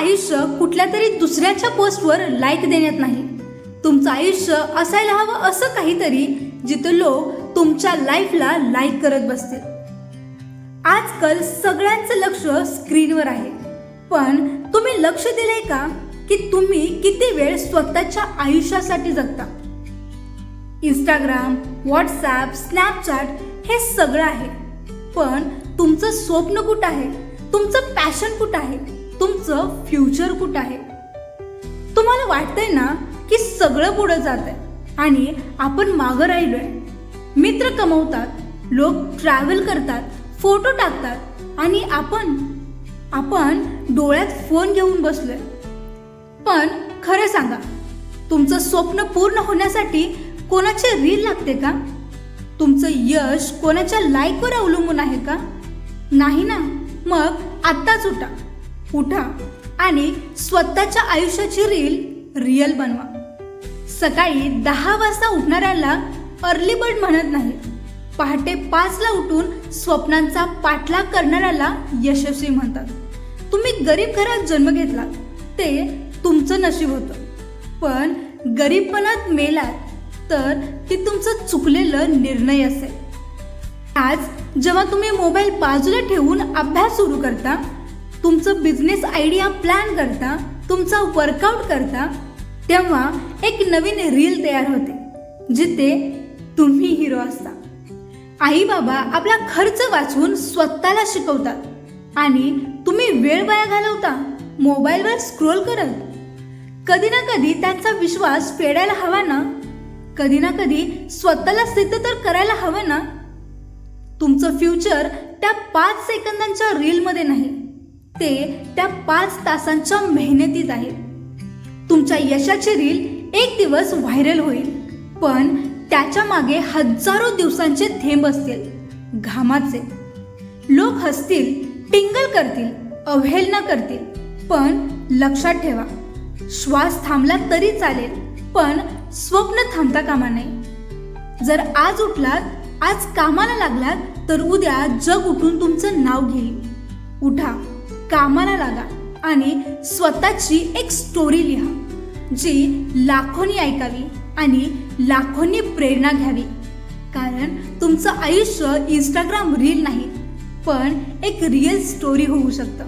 आयुष्य कुठल्या तरी दुसऱ्याच्या पोस्टवर लाईक देण्यात नाही. तुमचं आयुष्य असायला हवं असं काहीतरी जिथं लोक तुमच्या लाईफला लाईक करत बसतील. आजकाल सगळ्यांचं लक्ष स्क्रीनवर आहे. पण तुम्ही लक्ष दिलंय का? की तुम्ही किती वेळ स्वतःच्या आयुष्यासाठी जगता? इंस्टाग्राम व्हॉट्सॲप स्नॅपचॅट हे सगळं आहे. पण तुमचं स्वप्न कुठं आहे? तुमचं पॅशन कुठं आहे? तुमचं फ्युचर कुठं आहे? तुम्हाला वाटतंय ना की सगळं पुढं जात आहे आणि आपण मागं राहिलोय. मित्र कमवतात लोक ट्रॅव्हल करतात फोटो टाकतात आणि आपण आपण डोळ्यात फोन घेऊन बसलोय. पण खरं सांगा तुमचं स्वप्न पूर्ण होण्यासाठी कोणाचे रील लागते का? तुमचं यश कोणाच्या लाईकवर अवलंबून आहे का? नाही ना? मग आत्ताच उठा. उठा आणि स्वतःच्या आयुष्याची रील रिअल बनवा. सकाळी दहा वाजता उठणाऱ्याला अर्ली बर्ड म्हणत नाही. पहाटे पाचला उठून स्वप्नांचा पाठलाग करणाऱ्याला यशस्वी म्हणतात. तुम्ही गरीब घरात जन्म घेतला ते तुमचं नशीब होतं. पण गरीबपणात मेलात तर ते तुमचं चुकलेलं निर्णय असेल. आज जेव्हा तुम्ही मोबाईल बाजूला ठेवून अभ्यास सुरू करता तुमचं बिझनेस आयडिया प्लॅन करता तुमचा वर्कआउट करता तेव्हा एक नवीन रील तयार होते जिथे तुम्ही हिरो असता. आई बाबा आपला खर्च वाचवून स्वतःला शिकवतात आणि तुम्ही वेळ वाया घालवता मोबाईलवर स्क्रोल करत. कधी ना कधी त्यांचा विश्वास फेडायला हवा ना? कधी ना कधी स्वतःला सिद्ध तर करायला हवं ना? तुमचं फ्युचर त्या पाच सेकंदांच्या रीलमध्ये नाही. ते त्या पाच तासांच्या मेहनतीत आहे तुमच्या यशाचे रील एक दिवस व्हायरल होईल पण त्याच्यामागे हजारो दिवसांचे थेंब असतील घामाचे. लोक हसतील टिंगल करतील अवहेलना करतील पण लक्षात ठेवा श्वास थांबला तरी चालेल पण स्वप्न थांबता कामा नये. जर आज उठलात आज कामाला लागलात तर उद्या जग उठून तुमचं नाव घेईल. उठा. कामाला लागा आणि स्वतःची एक स्टोरी लिहा जी लाखोंनी ऐकावी आणि लाखोंनी प्रेरणा घ्यावी. कारण तुमचं आयुष्य इंस्टाग्राम रील नाही पण एक रिअल स्टोरी होऊ शकतं.